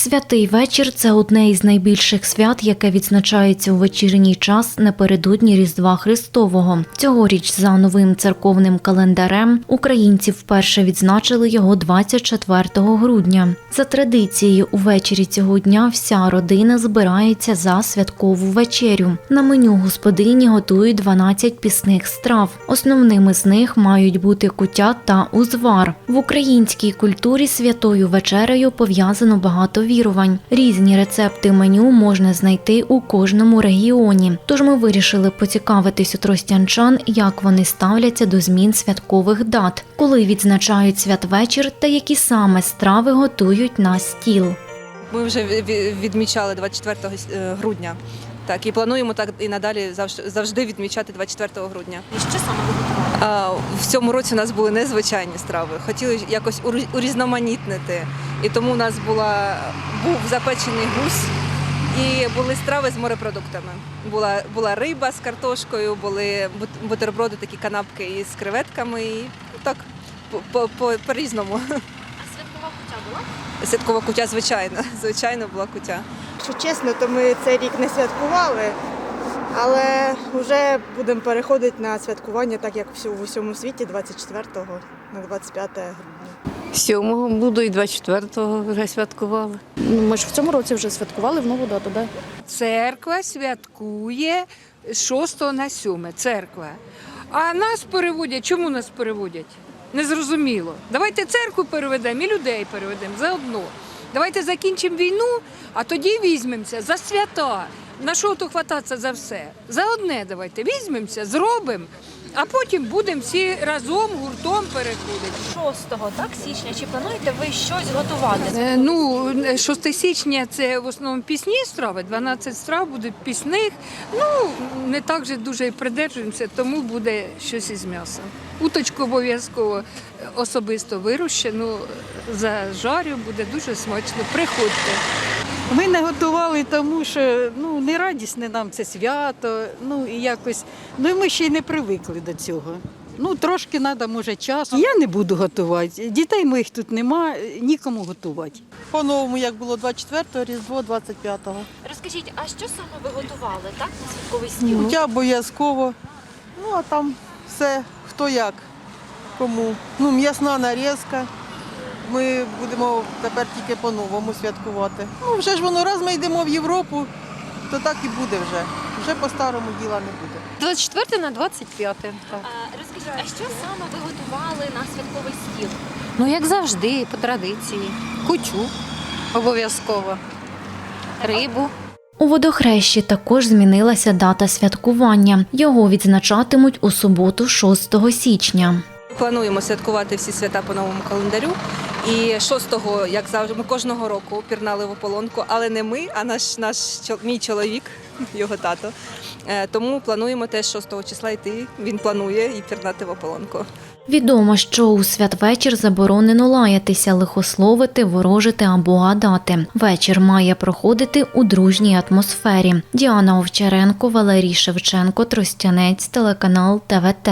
Святий вечір це одне із найбільших свят, яке відзначається у вечірній час напередодні Різдва Христового. Цьогоріч за новим церковним календарем українці вперше відзначили його 24 грудня. За традицією, увечері цього дня вся родина збирається за святкову вечерю. На меню господині готують 12 пісних страв. Основними з них мають бути куття та узвар. В українській культурі святою вечерею пов'язано багато вірувань. Різні рецепти меню можна знайти у кожному регіоні. Тож ми вирішили поцікавитись у тростянчан, як вони ставляться до змін святкових дат, коли відзначають святвечір та які саме страви готують на стіл. Ми вже ві- ві- відмічали 24 е, грудня. Так, і плануємо так і надалі завжди, завжди відмічати 24 грудня. І що саме ви готували? В цьому році у нас були незвичайні страви. Хотіли якось урі- урізноманітнити. І тому у нас була, був запечений гусь і були страви з морепродуктами. Була, була риба з картошкою, були бут- бутерброди, такі канапки із креветками. І так по- по- по- по-різному. А святкова куття була? Святкова кутя, звичайно. Звичайно, була кутя. Якщо чесно, то ми цей рік не святкували, але вже будемо переходити на святкування, так як всю- в усьому світі 24 на 25 грудня. 7-го буду і 24-го вже святкували. Ну, Ми ж в цьому році вже святкували в нову дату, да? Церква святкує з 6 на 7. Церква. А нас переводять. Чому нас переводять? Незрозуміло. Давайте церкву переведемо і людей переведемо заодно. Давайте закінчимо війну, а тоді візьмемося за свята. На що то хвататися за все? За одне давайте візьмемося, зробимо, а потім будемо всі разом гуртом переходити. 6 так, січня. Чи плануєте ви щось готувати? Е, Ну, 6 січня це в основному пісні страви, 12 страв буде пісних. Ну, не так же дуже і придержуємося, тому буде щось із м'яса. Уточку обов'язково е, особисто вирощену, зажарю, буде дуже смачно. Приходьте. Ми не готували, тому що ну не радісне нам це свято. Ну і якось ну і ми ще й не привикли до цього. Ну трошки треба, може, часу. Я не буду готувати. Дітей моїх тут нема, нікому готувати. По-новому, як було 24-го, Різдво 25-го. Розкажіть, а що саме ви готували так на святковий стіл? Хоча обов'язково. Ну, а там все, хто як, кому. Ну, м'ясна нарізка. Ми будемо тепер тільки по-новому святкувати. Ну, вже ж воно, раз ми йдемо в Європу, то так і буде вже. Вже по-старому діла не буде. 24 на 25. Так. А, розкажіть, а що саме ви готували на святковий стіл? Ну, як завжди, по традиції. Кутю обов'язково. Рибу. У водохрещі також змінилася дата святкування. Його відзначатимуть у суботу, 6 січня. Плануємо святкувати всі свята по новому календарю. І 6-го, як завжди, ми кожного року пірнали в ополонку, але не ми, а наш, наш мій чоловік, його тато. Е, Тому плануємо теж 6 числа йти. Він планує і пірнати в ополонку. Відомо, що у святвечір заборонено лаятися, лихословити, ворожити або гадати. Вечір має проходити у дружній атмосфері. Діана Овчаренко, Валерій Шевченко, Тростянець, телеканал ТВТ.